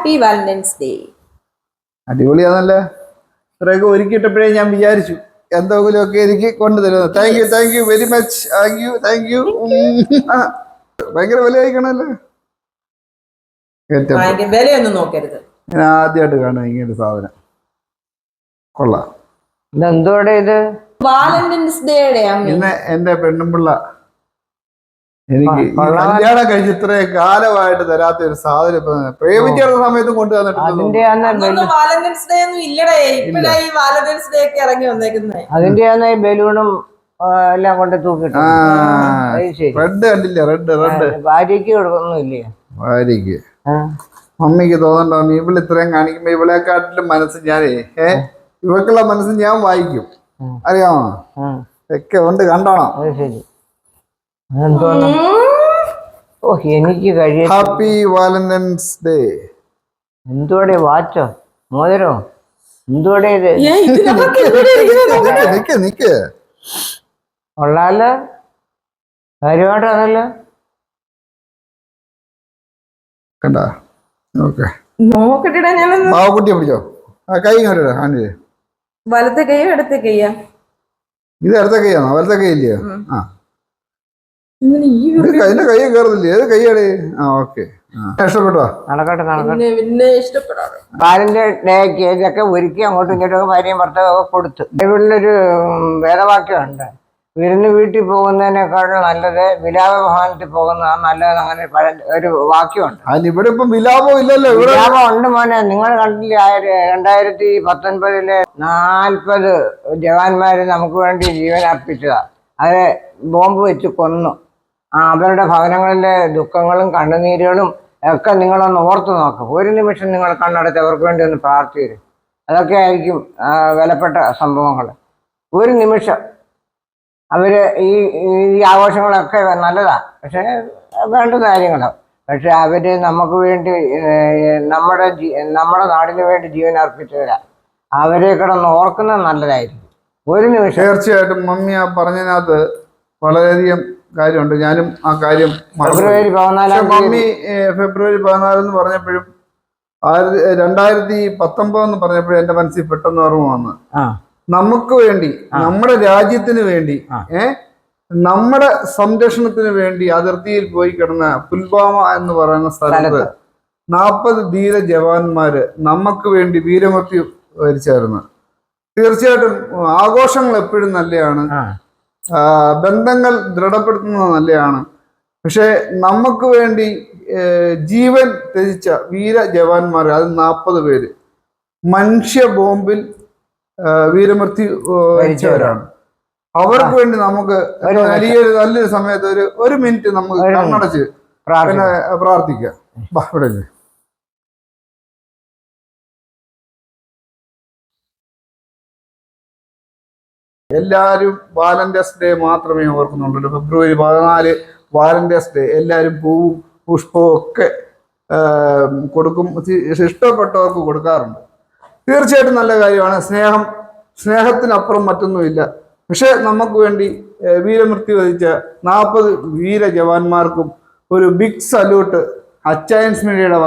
Happy valentine's day അടിപൊളിയാണല്ലേ ഇത്രയൊക്കെ ഒരുക്കിയിട്ടപ്പോഴേ ഞാൻ വിചാരിച്ചു എന്തെങ്കിലും ഒക്കെ എനിക്ക് കൊണ്ടുതരുന്നത് thank you thank you very much thank you thank you ഭയങ്കര വില ആയിക്കണല്ലേ? വിലയൊന്നും നോക്കരുത്. ഞാൻ ആദ്യമായിട്ട് കാണും ഇങ്ങനെ സാധനം. കൊള്ളാം. ഇതെന്തോടെ ഇത്? വാലന്റൈൻസ് ഡേയുടെ ഇന്ന് എന്റെ പെണ്ണുമ്പിള്ള എനിക്ക്. കല്യാണം കഴിച്ച് ഇത്രയും കാലമായിട്ട് തരാത്ത ഒരു സാധനം ഇപ്പൊ പ്രേമിച്ചിരുന്ന സമയത്തും കൊണ്ടു തന്നിട്ടുണ്ട് അതിന്റെ ഇപ്പഴാ ഈ ബലൂണും എല്ലാം കൊണ്ട് തൂക്കിട്ടു. റെഡ് കണ്ടില്ല? റെഡ് റെഡ് ഭാര്യക്ക് കൊടുക്കൊന്നുമില്ലേ? ഭാര്യക്ക്. മമ്മിക്ക് തോന്നണ്ടോ ഇവൾ ഇത്രയും കാണിക്കുമ്പോ ഇവളെക്കാട്ടിലും മനസ്സ് ഞാനേ ഇവക്കുള്ള മനസ്സ് ഞാൻ വായിക്കും. അറിയാമോ? ഒക്കെ ഉണ്ട് കണ്ടോണം. ശരി. ഓ എനിക്ക് കഴിയ ഹാപ്പി വാലന്റൈൻസ് ഡേ. എന്തോടെ വാച്ചോ? മോതിരോ? എന്തോടെ ഇത്? നിക്ക് നിക്ക് കൊള്ളാലോ. കൊള്ളാലോ കാര്യമായിട്ടാണല്ലോ കണ്ട? ഓക്കെ നോക്കട്ടെടാ ഞാൻ പാവക്കുട്ടിയെ പിടിച്ചോ. ആ കൈ ഇങ്ങോട്ട് വലത്തെ കൈയോ ഇടത്തെ കൈയാ? ഇത് ഇടത്തെ കൈയാണോ? വലത്തെ കൈ ഇല്ലയോ? ആ. ഇങ്ങനെ ഈ കൈന്റെ കൈ കയറുന്നില്ല? ഏത് കൈയാണ്? ആ ഓക്കെ. ഇഷ്ടപ്പെട്ടോ നടക്കട്ടെ നടക്കട്ടെ. പിന്നെ പിന്നെ ഇഷ്ടപ്പെടാറ്. ബാലിന്റെ ഡേക്ക് ഇതൊക്കെ ഒരുക്കി അങ്ങോട്ടും ഇങ്ങോട്ടും ഭാര്യയും ഭർത്താവും ഒക്കെ കൊടുത്തു. ബൈബിളിലൊരു വേദവാക്യമുണ്ട്. വിരുന്ന് വീട്ടിൽ പോകുന്നതിനേക്കാളും നല്ലത് വിലാപ ഭവനത്തിൽ പോകുന്നതാണ് നല്ലത് അങ്ങനെ പഴ- ഒരു വാക്യമുണ്ട്. അതിന് ഇവിടെ ഇപ്പം വിലാപം ഇല്ലല്ലോ ഇവിടെ. വിലാപം ഉണ്ട് മോനെ. നിങ്ങൾ കണ്ടില്ല രണ്ടായിരത്തി പത്തൊൻപതിലെ നാൽപ്പത് ജവാന്മാര് നമുക്ക് വേണ്ടി ജീവൻ അർപ്പിച്ചതാ അവരെ ബോംബ് വെച്ച് കൊന്നു. അവരുടെ ഭവനങ്ങളിലെ ദുഃഖങ്ങളും കണ്ണുനീരുകളും ഒക്കെ നിങ്ങളൊന്ന് ഓർത്തു നോക്കും. ഒരു നിമിഷം നിങ്ങൾ കണ്ണടച്ച് അവർക്ക് വേണ്ടി ഒന്ന് പ്രാർത്ഥിക്കരുത് അതൊക്കെ ആയിരിക്കും വിലപ്പെട്ട സംഭവങ്ങൾ. ഒരു നിമിഷം. അവർ ഈ ഈ ആഘോഷങ്ങളൊക്കെ നല്ലതാണ് പക്ഷേ വേണ്ട കാര്യങ്ങളാണ് പക്ഷെ അവർ നമുക്ക് വേണ്ടി നമ്മുടെ നമ്മുടെ നാടിന് വേണ്ടി ജീവൻ അർപ്പിച്ചവരാ. അവരെ കിടന്ന് ഓർക്കുന്നത് നല്ലതായിരിക്കും. ഒരു നിമിഷം. തീർച്ചയായിട്ടും മമ്മി ആ പറഞ്ഞതിനകത്ത് വളരെയധികം കാര്യമുണ്ട്. ഞാനും ആ കാര്യം. ഫെബ്രുവരി മമ്മി ഫെബ്രുവരി പതിനാലെന്ന് പറഞ്ഞപ്പോഴും ആയിരത്തി രണ്ടായിരത്തി പത്തൊമ്പത് എന്ന് പറഞ്ഞപ്പോഴും എന്റെ മനസ്സിൽ പെട്ടെന്ന് ഓർമ്മ വന്ന്. നമുക്ക് വേണ്ടി നമ്മുടെ രാജ്യത്തിന് വേണ്ടി. ഏ നമ്മുടെ സംരക്ഷണത്തിന് വേണ്ടി അതിർത്തിയിൽ പോയി കിടന്ന പുൽവാമ എന്ന് പറയുന്ന സ്ഥലത്ത്. നാൽപ്പത് ധീര ജവാന്മാര് നമുക്ക് വേണ്ടി വീരമൃത്യു വരിച്ചായിരുന്നു. തീർച്ചയായിട്ടും ആഘോഷങ്ങൾ എപ്പോഴും നല്ലതാണ്. ബന്ധങ്ങൾ ദൃഢപ്പെടുത്തുന്നത് നല്ലതാണ് പക്ഷേ നമുക്ക് വേണ്ടി ജീവൻ ത്യജിച്ച വീര ജവാന്മാർ അത് നാൽപ്പത് പേര് മനുഷ്യ ബോംബിൽ വീരമൃത്യു വരിച്ചവരാണ്. അവർക്ക് വേണ്ടി നമുക്ക് വലിയൊരു നല്ലൊരു സമയത്ത് ഒരു ഒരു മിനിറ്റ് നമുക്ക് കണ്ണടച്ച് പ്രാർത്ഥിക്കാം. ഇവിടെ എല്ലാവരും വാലന്റൈൻസ് ഡേ മാത്രമേ ഓർക്കുന്നുള്ളൂ. ഫെബ്രുവരി പതിനാല് വാലന്റൈൻസ് ഡേ. എല്ലാവരും പൂവും പുഷ്പവും ഒക്കെ കൊടുക്കും. ഇഷ്ടപ്പെട്ടവർക്ക് കൊടുക്കാറുണ്ട്. തീർച്ചയായിട്ടും നല്ല കാര്യമാണ്. സ്നേഹം സ്നേഹത്തിനപ്പുറം മറ്റൊന്നുമില്ല. പക്ഷേ നമുക്ക് വേണ്ടി വീരമൃത്യു വധിച്ച നാൽപ്പത് വീര ജവാന്മാർക്കും ഒരു ബിഗ് സല്യൂട്ട് അച്ചായൻസ് മീഡിയയുടെ